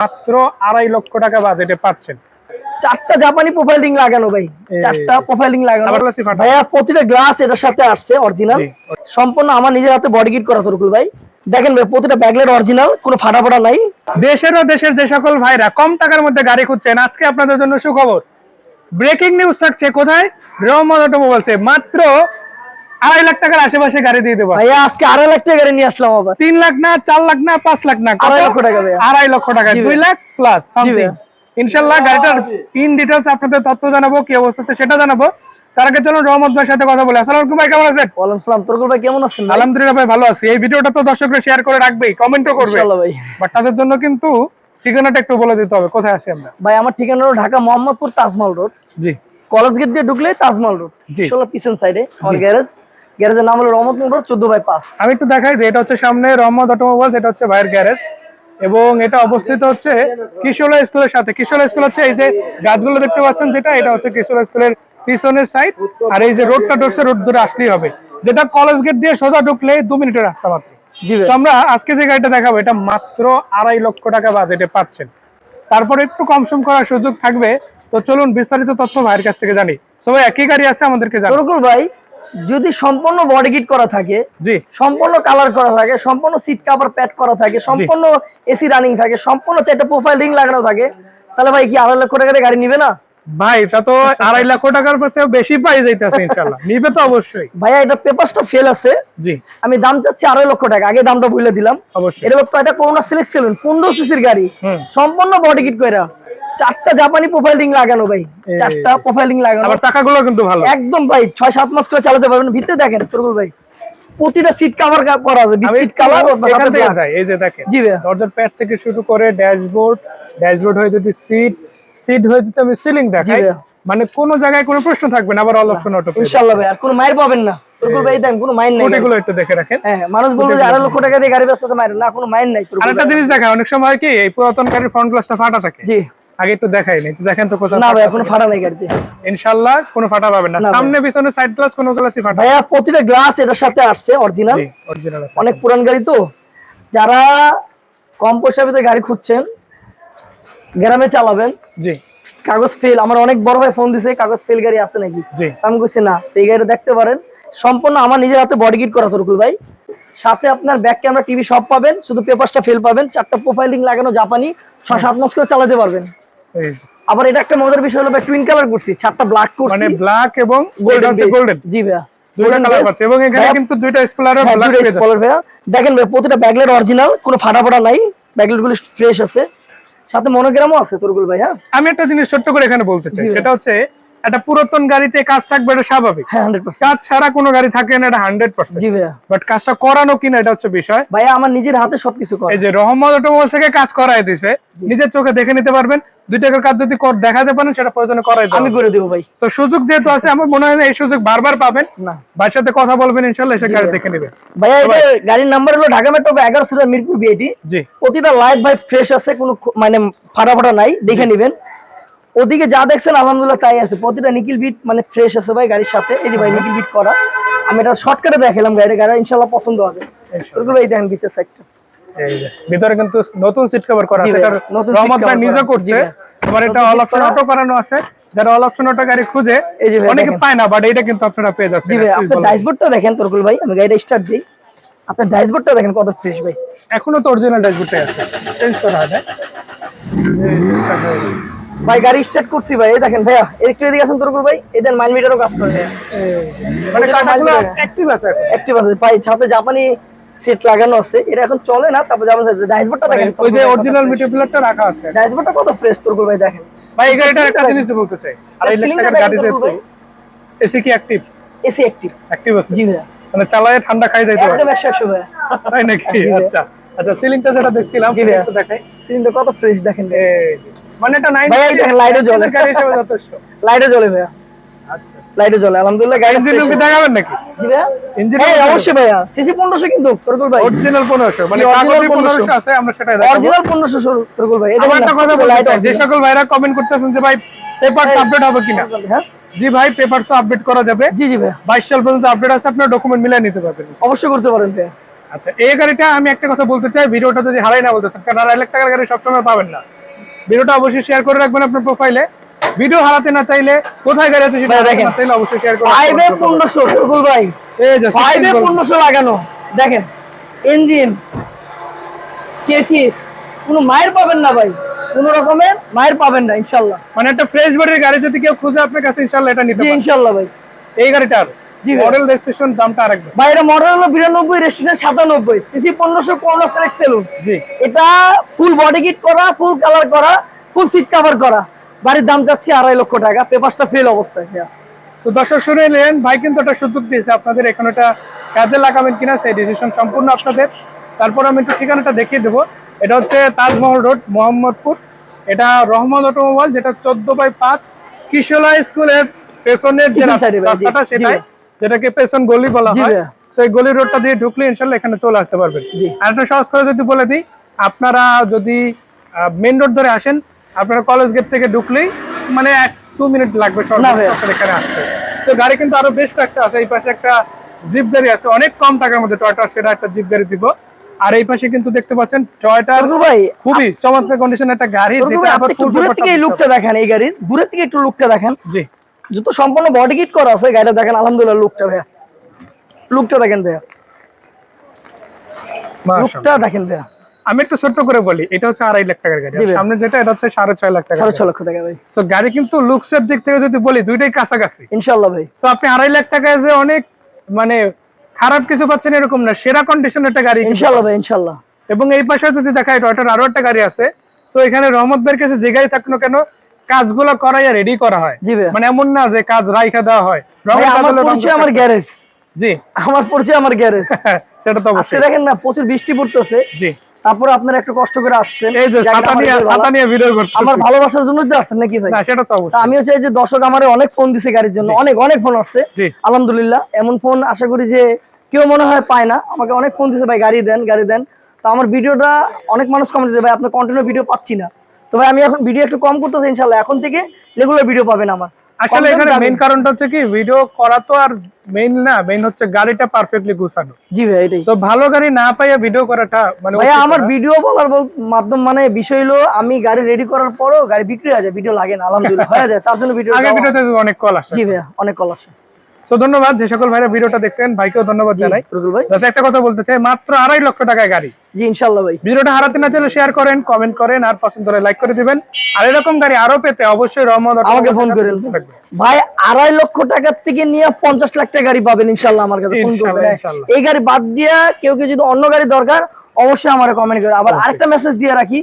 মাত্র আড়াই লক্ষ টাকা বাজেটে পাচ্ছেন। চারটা জাপানি প্রোফাইল লাগানো ভাই। চারটা প্রোফাইল লাগানো। ভাইয়া প্রতিটা গ্লাস এটার সাথে আসছে অরিজিনাল সম্পূর্ণ আমার নিজের হাতে বডি কিট করা তরকুল ভাই। দেখেন ভাই প্রতিটা ব্যাগলেট অরিজিনাল কোনো ফাটা ফাটা নাই। দেশের ও দেশের যে সকল ভাইরা কম টাকার মধ্যে গাড়ি খুঁজছেন আজকে আপনাদের জন্য সুখবর। ব্রেকিং নিউজ থাকছে কোথায়? রহমত অটোমোবাইলসে মাত্র আড়াই লাখ টাকার আশেপাশে গাড়ি দিয়ে দেবো। ভাইয়া আজকে আড়াই লাখ টাকা গাড়ি নিয়ে আসলাম আবার। তিন লাখ না চার লাখ না পাঁচ লাখ না। আড়াই লক্ষ টাকা আড়াই লক্ষ টাকা দুই লাখ প্লাস ইনশাল্লাহ গাড়িটার ইন ডিটেলস আপনাদের তথ্য জানাব কি অবস্থাতে সেটা জানাব। তার আগে চলুন রহমত ভাইয়ের সাথে কথা বলি। আসসালামু আলাইকুম ভাই কেমন আছেন? ওয়ালাইকুম সালাম। তরকুল ভাই কেমন আছেন আলহামদুলিল্লাহ ভাই ভালো আছি। এই ভিডিওটা তো দর্শকরা শেয়ার করে রাখবেই কমেন্টও করবে। ইনশাআল্লাহ ভাই। বাট তাদের জন্য কিন্তু ঠিকানাটা একটু বলে দিতে হবে। কোথায় আছি আমরা? ভাই আমার ঠিকানা হলো ঢাকা মোহাম্মদপুর তাজমহল রোড। জি। কলেজ গেট দিয়ে ঢুকলে তাজমহল রোড। জি। পিছন সাইডে আমার গ্যারেজ গ্যারেজের নাম হলো রহমত রোড চোদ্দ বাই পাঁচ। আমি একটু দেখাই যে এটা হচ্ছে সামনে রহমত অটোমোবাইলস এটা হচ্ছে ভাইয়ের গ্যারেজ। এবং এটা অবস্থিত হচ্ছে কিশোরা স্কুলের সাথে। কিশোরা স্কুল হচ্ছে এই যে গাছগুলো দেখতে পাচ্ছেন যেটা এটা হচ্ছে কিশোরা স্কুলের পিছনের সাইড আর এই যে রোডটা ঢুকছে রোড ধরে আসলেই হবে। যেটা কলেজ গেট দিয়ে সোজা ঢুকলে দু মিনিটের রাস্তা মাত্র। জি আমরা আজকে যে গাড়িটা দেখাবো এটা মাত্র আড়াই লক্ষ টাকা বাজেটে পাচ্ছেন। তারপরে একটু কম সম করার সুযোগ থাকবে। তো চলুন বিস্তারিত তথ্য ভাইয়ের কাছ থেকে জানি। সবাই একই গাড়ি আছে আমাদেরকে তরকুল ভাই যদি সম্পূর্ণ বডি কিট করা থাকে জি। সম্পূর্ণ কালার করা থাকে সম্পূর্ণ সিট কাভার প্যাড করা থাকে সম্পূর্ণ এসি রানিং থাকে সম্পূর্ণ চারটা প্রোফাইল রিং লাগানো থাকে তাহলে ভাই কি আড়াই লক্ষ টাকা গাড়ি নিবে না? ভাই এটা তো আড়াই লক্ষ টাকার পাশে বেশি পাই যাইতেছে ইনশাল্লাহ নিবে তো অবশ্যই। ভাইয়া এটা পেপারসটা ফেল আছে। জি। আমি দাম চাচ্ছি আড়াই লক্ষ টাকা আগে দামটা বলে দিলাম। অবশ্যই। এটা তো এটা করোনা সিলেক্ট সেভেন পনেরো সিসির গাড়ি। সম্পূর্ণ বডি কিট কইরা। চারটা জাপানি প্রোফাইল রিং লাগানো ভাই। চারটা প্রোফাইল রিং লাগানো। আবার টাকাগুলো কিন্তু ভালো। একদম ভাই ছয় সাত মাস করে চালাতে পারবেন। ভিতরে দেখেন তরকুল ভাই প্রতিটা সিট কাভার করা আছে। বিস্কিট কালার এই যে দেখেন। জি ভাইয়া দরজার প্যাড থেকে শুরু করে ড্যাশবোর্ড ড্যাশবোর্ড হয়ে যদি সিট সিট হয়ে যদি আমি সিলিং দেখাই। মানে কোনো জায়গায় কোনো প্রশ্ন থাকবে না আবার অল অপশন অটো ইনশাআল্লাহ ভাই আর কোনো মায়ের পাবেন না। তরকুল ভাই দেন কোনো মায়ের নাই ভাই। কোটিগুলো একটু দেখে রাখেন। হ্যাঁ মানুষ বলবে যে আড়াই লক্ষ টাকা দিয়ে গাড়ি ব্যস্ত মায়ের না কোনো মায়ের নাই আরেকটা জিনিস দেখা অনেক সময় কি এই পুরাতন গাড়ির ফ্রন্ট গ্লাসটা ফাটা থাকে। জি। আগে একটু দেখাই নি একটু দেখেন তো কোথাও না ভাই কোনো ফাটা নাই গাড়িতে। ইনশাআল্লাহ কোনো ফাটা পাবেন না। সামনে পিছনে সাইড গ্লাস কোনো গ্লাসই ফাটা ভাইয়া প্রতিটা গ্লাস এটার সাথে আসছে অরিজিনাল অরিজিনাল অনেক পুরান গাড়ি তো। যারা কম পয়সার ভিতরে গাড়ি খুঁজছেন গ্রামে চালাবেন। জি। কাগজ ফেল আমার অনেক বড় ভাই ফোন দিছে কাগজ ফেল গাড়ি আছে নাকি? জি। আমি কইছি না এই গাড়িটা দেখতে পারেন। সম্পূর্ণ আমার নিজের হাতে বডি কিট করা তরকুল ভাই। সাথে আপনার ব্যাক ক্যামেরা টিভি সব পাবেন শুধু পেপারসটা ফেল পাবেন। চারটা প্রোফাইলিং লাগানো জাপানি ছয় সাত মাস করে চালাতে পারবেন। আবার এটা একটা মজার বিষয় হলো ভাই টুইন কালার করছি ছাদটা ব্ল্যাক করছি। মানে ব্ল্যাক এবং গোল্ডেন গোল্ডেন জি ভাইয়া। হ্যাঁ, ভাইয়া। দেখেন ভাই প্রতিটা ব্যাগলেট অরিজিনাল কোনো ফাটা ফাটা নাই। ব্যাগলেটগুলো ফ্রেশ আছে। সাথে মনোগ্রামও আছে তোরগুল ভাই হ্যাঁ আমি একটা জিনিস ছোট্ট করে এখানে বলতে চাই। সেটা হচ্ছে একটা পুরাতন গাড়িতে কাজ থাকবে এটা স্বাভাবিক। হ্যাঁ কাজ ছাড়া কোনো গাড়ি থাকে না এটা হান্ড্রেড পার্সেন্ট বাট কাজটা করানো কিনা এটা হচ্ছে বিষয়। ভাইয়া আমার নিজের হাতে সবকিছু করে। এই যে রহমত অটোমোবাইল থেকে কাজ করাই দিছে নিজের চোখে দেখে নিতে পারবেন। দুই টাকার কাজ যদি দেখাতে পারেন সেটা প্রয়োজনে করাই আমি করে দেবো ভাই। তো সুযোগ যেহেতু আছে আমার মনে হয় না এই সুযোগ বারবার পাবেন। না। ভাইয়ের সাথে কথা বলবেন ইনশাল্লাহ এসে গাড়ি দেখে নেবেন। ভাইয়া গাড়ির নাম্বার হলো ঢাকা মেট্রো এগারো মিরপুর জি। প্রতিটা লাইট ভাই ফ্রেশ আছে কোনো মানে ফাটা ফাটা নাই দেখে নেবেন। ওদিকে যা দেখছেন আলহামদুলিল্লাহ তাই আছে প্রতিটা নিকিল বিট মানে ফ্রেশ আছে ভাই গাড়ির সাথে এই যে ভাই নিকিল বিট করা আমি এটা শর্টকাটে দেখালাম গাড়ি গাড়ি ইনশাল্লাহ পছন্দ হবে। ওগুলো এই দেখেন ভিতর সাইডটা ভিতরে কিন্তু নতুন সিট কভার করা আছে এটা নতুন রহমত seat ভাই নিজে করছে আবার এটা অল অপশন অটো করানো আছে যারা অল অপশন অটো গাড়ি খুঁজে এই যে ভাই অনেকে পায় না বাট এটা কিন্তু আপনারা পেয়ে যাচ্ছেন জি ভাই বলুন। ডাইসবোর্ডটা দেখেন তোরকুল ভাই আমি গাড়িটা স্টার্ট দিই আপনার ডাইসবোর্ডটা দেখেন কত ফ্রেশ ভাই এখনও তো অরিজিনাল ড্যাশবোর্ডটাই আছে চেঞ্জ করা হয় ভাই গাড়ি স্টার্ট করছি ভাই। এই দেখেন ভাইয়া একটু এদিকে আসেন তোরকুল ভাই। এদের মাইল মিটারও কাজ করে মানে কাটাগুলো অ্যাক্টিভ আছে অ্যাক্টিভ আছে। ভাই সাথে জাপানি সেট লাগানো আছে। এটা এখন চলে না তারপর যেমন ডাইসবোর্ডটা মানে দেখেন ওই যে অরিজিনাল মিটারটা রাখা আছে ডাইসবোর্ডটা কত ফ্রেশ তোরকুল ভাই দেখেন। ভাই এই গাড়িটার একটা জিনিস বলতে চাই। আর এই সিলিংটা টাকার গাড়ি তোরকুল এসি কি অ্যাক্টিভ এসি অ্যাক্টিভ অ্যাক্টিভ আছে? জি ভাইয়া। মানে চালায় ঠান্ডা খাই যাইতে পারে। একদম একশো একশো ভাইয়া। তাই নাকি? আচ্ছা। আচ্ছা সিলিংটা যেটা দেখছিলাম ভাই। একটু দেখাই। সিলিংটা কত ফ্রেশ দেখেন ভাই এই। মানে এটা নাইন ভাই, দেখেন, লাইটও জ্বলে। গাড়ি হিসেবে যথেষ্ট। লাইটে জ্বলে ভাইয়া। আচ্ছা লাইটে জ্বলে আলহামদুলিল্লাহ গাড়ি ইঞ্জিন দেখাবেন নাকি? জি ভাইয়া। ইঞ্জিন হ্যাঁ অবশ্যই ভাইয়া। সিসি পনেরোশো কিন্তু তোরকুল ভাই। অরিজিনাল পনেরোশো মানে জি, কাগজি 1500 আছে আমরা সেটাই দেখাবো। অরিজিনাল পনেরোশো তোরকুল ভাই আমার একটা কথা চাই, যে সকল ভাইরা কমেন্ট করতেছেন যে ভাই পেপার আপডেট হবে কিনা? হ্যাঁ? জি ভাই আপডেট করা যাবে। জি জি ভাইয়া। বাইশ সাল পর্যন্ত আপডেট আছে আপনার ডকুমেন্ট মিলিয়ে নিতে পারবেন। অবশ্যই করতে পারেন ভাইয়া। আচ্ছা এই গাড়িটা আমি একটা কথা বলতে চাই ভিডিওটা যদি হারাই না বলতে কারণ আড়াই লাখ টাকার গাড়ি সবসময় পাবেন না। ভিডিওটা অবশ্যই শেয়ার করে রাখবেন আপনার প্রোফাইলে ভিডিও হারাতে না চাইলে কোথায় গাড়ি আছে সেটা দেখেন। চাইলে অবশ্যই শেয়ার করে ফাইভে রাখবেন। পনেরোশো রকুল ভাই এই যে ফাইভে 16 gold। পনেরোশো লাগানো দেখেন ইঞ্জিন চেচিস কোনো মায়ের পাবেন না ভাই কোন রকমের মায়ের পাবেন না ইনশাল্লাহ মানে একটা ফ্রেশ বডির গাড়ি যদি কেউ খুঁজে আপনার কাছে ইনশাআল্লাহ এটা নিতে জি পারেন ইনশাল্লাহ ভাই এই গাড়িটার। মডেল রেজিস্ট্রেশন দামটা আরেকবার। ভাই এটা মডেল হলো বিরানব্বই রেস্টুরেন্ট সাতানব্বই সিসি পনেরোশো কর্নার সেলেক্ট সেলুন জি। এটা ফুল বডি কিট করা ফুল কালার করা ফুল সিট কভার করা। বাড়ির দাম যাচ্ছে আড়াই লক্ষ টাকা পেপারসটা ফেল অবস্থায় তো দর্শক শুনে নিলেন ভাই কিন্তু একটা সুযোগ দিয়েছে আপনাদের এখানে একটা কাজে লাগাবেন কিনা সেই ডিসিশন সম্পূর্ণ আপনাদের। তারপর আমি একটু ঠিকানাটা দেখিয়ে দেবো। এটা হচ্ছে তাজমহল রোড মোহাম্মদপুর। এটা রহমান অটোমোবাইল যেটা চোদ্দ বাই পাঁচ কিশোলা স্কুলের পেছনের যে রাস্তাটা সেটাই। যেটাকে পেছন গলি বলা হয় সেই গলি রোডটা দিয়ে ঢুকলে ইনশাল্লাহ এখানে চলে আসতে পারবেন। আর একটা সহজ করে যদি বলে দিই আপনারা যদি মেন রোড ধরে আসেন আপনারা কলেজ গেট থেকে ঢুকলেই মানে এক টু মিনিট লাগবে এখানে আসতে। তো গাড়ি কিন্তু আরও বেশ কয়েকটা আছে এই পাশে একটা জিপ গাড়ি আছে অনেক কম টাকার মধ্যে টয়টা সেটা একটা জিপ গাড়ি দিব। আর এই পাশে কিন্তু দেখতে পাচ্ছেন টয়টার খুবই চমৎকার কন্ডিশন একটা গাড়ি থেকে লুকটা দেখেন এই গাড়ির। দূরের থেকে একটু লুকটা দেখেন। জি। যত সম্পূর্ণ বডি কিট করা আছে গাড়িটা দেখেন আলহামদুলিল্লাহ লুকটা ভাইয়া। লুকটা দেখেন ভাইয়া। লুকটা দেখেন ভাইয়া। আমি একটু ছোট্ট করে বলি এটা হচ্ছে আড়াই লাখ টাকার গাড়ি। সামনে যেটা এটা হচ্ছে সাড়ে ছয় লাখ টাকা সাড়ে ছ লক্ষ টাকা ভাই। তো গাড়ি কিন্তু লুকসের দিক থেকে যদি বলি দুইটাই কাছাকাছি। ইনশাল্লাহ ভাই। তো আপনি আড়াই লাখ টাকায় যে অনেক মানে খারাপ কিছু পাচ্ছেন এরকম না সেরা কন্ডিশন একটা গাড়ি ইনশাল্লাহ ভাই ইনশাল্লাহ এবং এই পাশে যদি দেখায় টয়টার আরও একটা গাড়ি আছে। তো এখানে রহমত ভাইয়ের কাছে যে গাড়ি থাকুক না কেন কাজগুলো করাইয়া রেডি করা হয়। মানে এমন না যে কাজ রাইখা দেওয়া হয়। আমার। গ্যারেজ জি। আমার পরিচয় আমার গ্যারেজ সেটা তো অবশ্যই। দেখেন না প্রচুর বৃষ্টি পড়তেছে। জি। তারপরে আপনারা একটু কষ্ট করে আসছেন। এই যে ছাতা নিয়ে ছাতা নিয়ে ভিডিও করতে আমার ভালোবাসার জন্য তো আসছেন নাকি ভাই? না সেটা তো অবশ্যই। আমিও চাই যে দর্শক আমার অনেক ফোন দিছে গাড়ির জন্য। অনেক অনেক ফোন আসছে। আলহামদুলিল্লাহ এমন ফোন আশা করি যে কেউ মনে হয় পায় না। আমাকে অনেক ফোন দিছে ভাই গাড়ি দেন গাড়ি দেন। তো আমার ভিডিওটা অনেক মানুষ কমেন্ট ভাই আপনার কন্টিনিউ ভিডিও পাচ্ছি না। তো ভাই আমি এখন ভিডিও একটু কম করতেছি ইনশাল্লাহ এখন থেকে রেগুলার ভিডিও পাবেন আমার। আসলে এখানে মেইন কারণটা হচ্ছে কি ভিডিও করা তো আর মেইন না মেইন হচ্ছে গাড়িটা পারফেক্টলি গুছানো। জি ভাই এটাই। তো ভালো গাড়ি না পাইয়া ভিডিও করাটা মানে উচিত আমার ভিডিও বলার মাধ্যম মানে বিষয় হলো আমি গাড়ি রেডি করার পরও গাড়ি বিক্রি হয়ে যায় ভিডিও লাগে না আলহামদুলিল্লাহ হয়ে যায় তার জন্য ভিডিও আগে ভিডিওতে অনেক কল আসে। জি ভাইয়া অনেক কল আসে। তো ধন্যবাদ যে সকল ভাইরা ভিডিওটা দেখছেন ভাইকেও ধন্যবাদ জানাই। যাতে একটা কথা বলতে চাই মাত্র আড়াই লক্ষ টাকায় গাড়ি। জি ইনশাল্লাহ ভাই। ভিডিওটা হারাতে না চাইলে শেয়ার করেন কমেন্ট করেন আর পছন্দ হলে লাইক করে দিবেন। আর এরকম গাড়ি আরও পেতে অবশ্যই রহমত আমাকে ফোন করেন। ভাই আড়াই লক্ষ টাকার থেকে নিয়ে পঞ্চাশ লাখ টাকা গাড়ি পাবেন ইনশাল্লাহ আমার কাছে ফোন করবেন। এই গাড়ি বাদ দিয়া কেউ কেউ যদি অন্য গাড়ি দরকার অবশ্যই আমার কমেন্ট করে। আবার আরেকটা মেসেজ দিয়ে রাখি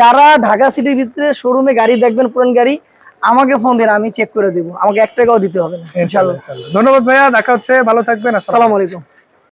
যারা ঢাকা সিটির ভিতরে শোরুমে গাড়ি দেখবেন পুরান গাড়ি আমাকে ফোন দিন আমি চেক করে দিব। আমাকে এক টাকাও দিতে হবে না। ইনশাল্লাহ ধন্যবাদ ভাইয়া দেখা হচ্ছে ভালো থাকবেন আসসালামু আলাইকুম।